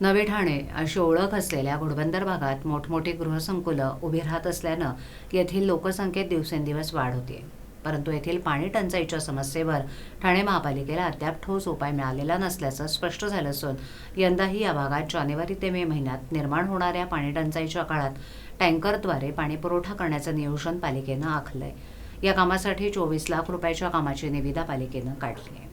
नवे ठाणे अशी ओळख असलेल्या घोडबंदर भागात मोठमोठी गृहसंकुलं उभी राहत असल्यानं येथील लोकसंख्येत दिवसेंदिवस वाढ होते परंतु येथील पाणी टंचाईच्या समस्येवर ठाणे महापालिकेला अद्याप ठोस उपाय मिळालेला नसल्याचं स्पष्ट झालं असून यंदाही या भागात जानेवारी ते मे महिन्यात निर्माण होणाऱ्या पाणी टंचाईच्या काळात टँकरद्वारे पाणी पुरवठा करण्याचं नियोजन पालिकेनं आखलंय. या कामासाठी चोवीस लाख रुपयाच्या कामाची निविदा पालिकेनं काढली आहे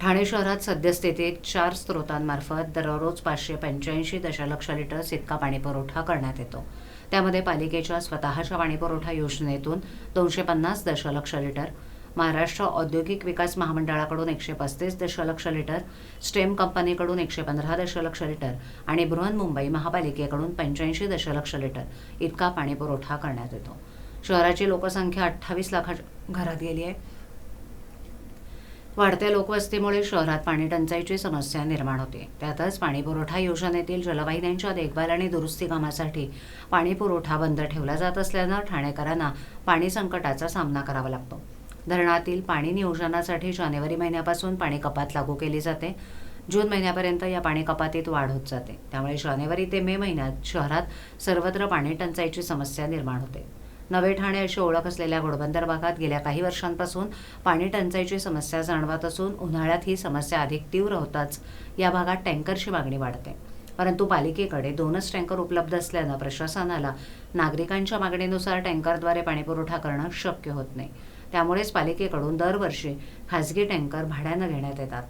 ठाणे शहरात सद्यस्थितीत चार स्रोतांमार्फत दररोज पाचशे पंच्याऐंशी दशलक्ष लिटर्स इतका पाणीपुरवठा करण्यात येतो. त्यामध्ये पालिकेच्या स्वतःच्या पाणीपुरवठा योजनेतून दोनशे पन्नास दशलक्ष लिटर महाराष्ट्र औद्योगिक विकास महामंडळाकडून एकशे पस्तीस दशलक्ष लिटर स्टेम कंपनीकडून एकशे पंधरा दशलक्ष लिटर आणि बृहन्मुंबई महापालिकेकडून पंच्याऐंशी दशलक्ष लिटर इतका पाणीपुरवठा करण्यात येतो. शहराची लोकसंख्या अठ्ठावीस लाखाच्या घरात गेली आहे. वाढत्या लोकवस्तीमुळे शहरात पाणी टंचाईची समस्या निर्माण होते. त्यातच पाणीपुरवठा योजनेतील जलवाहिन्यांच्या देखभाल आणि दुरुस्ती कामासाठी पाणीपुरवठा बंद ठेवला जात असल्यानं ठाणेकरांना पाणी संकटाचा सामना करावा लागतो. धरणातील पाणी नियोजनासाठी जानेवारी महिन्यापासून पाणी कपात लागू केली जाते. जून महिन्यापर्यंत या पाणी कपातीत वाढ होत जाते. त्यामुळे जानेवारी ते मे महिन्यात शहरात सर्वत्र पाणी टंचाईची समस्या निर्माण होते. नवे ठाणे अशी ओळख असलेल्या घोडबंदर भागात गेल्या काही वर्षांपासून पाणी टंचाईची समस्या जाणवत असून उन्हाळ्यात ही समस्या अधिक तीव्र होताच या भागात टँकरची मागणी वाढते. परंतु पालिकेकडे दोनच टँकर उपलब्ध असल्यानं प्रशासनाला नागरिकांच्या मागणीनुसार टँकरद्वारे पाणीपुरवठा करणं शक्य होत नाही. त्यामुळेच पालिकेकडून दरवर्षी खासगी टँकर भाड्यानं घेण्यात येतात.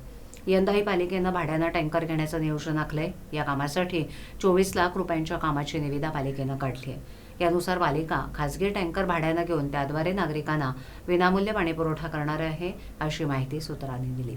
यंदाही पालिकेनं भाड्यानं टँकर घेण्याचं नियोजन आखलंय. या कामासाठी चोवीस लाख रुपयांच्या कामाची निविदा पालिकेनं काढली आहे यानुसार पालिका खासगी टँकर भाड्यानं घेऊन त्याद्वारे नागरिकांना विनामूल्य पाणीपुरवठा करणार आहे अशी माहिती सूत्रांनी दिली.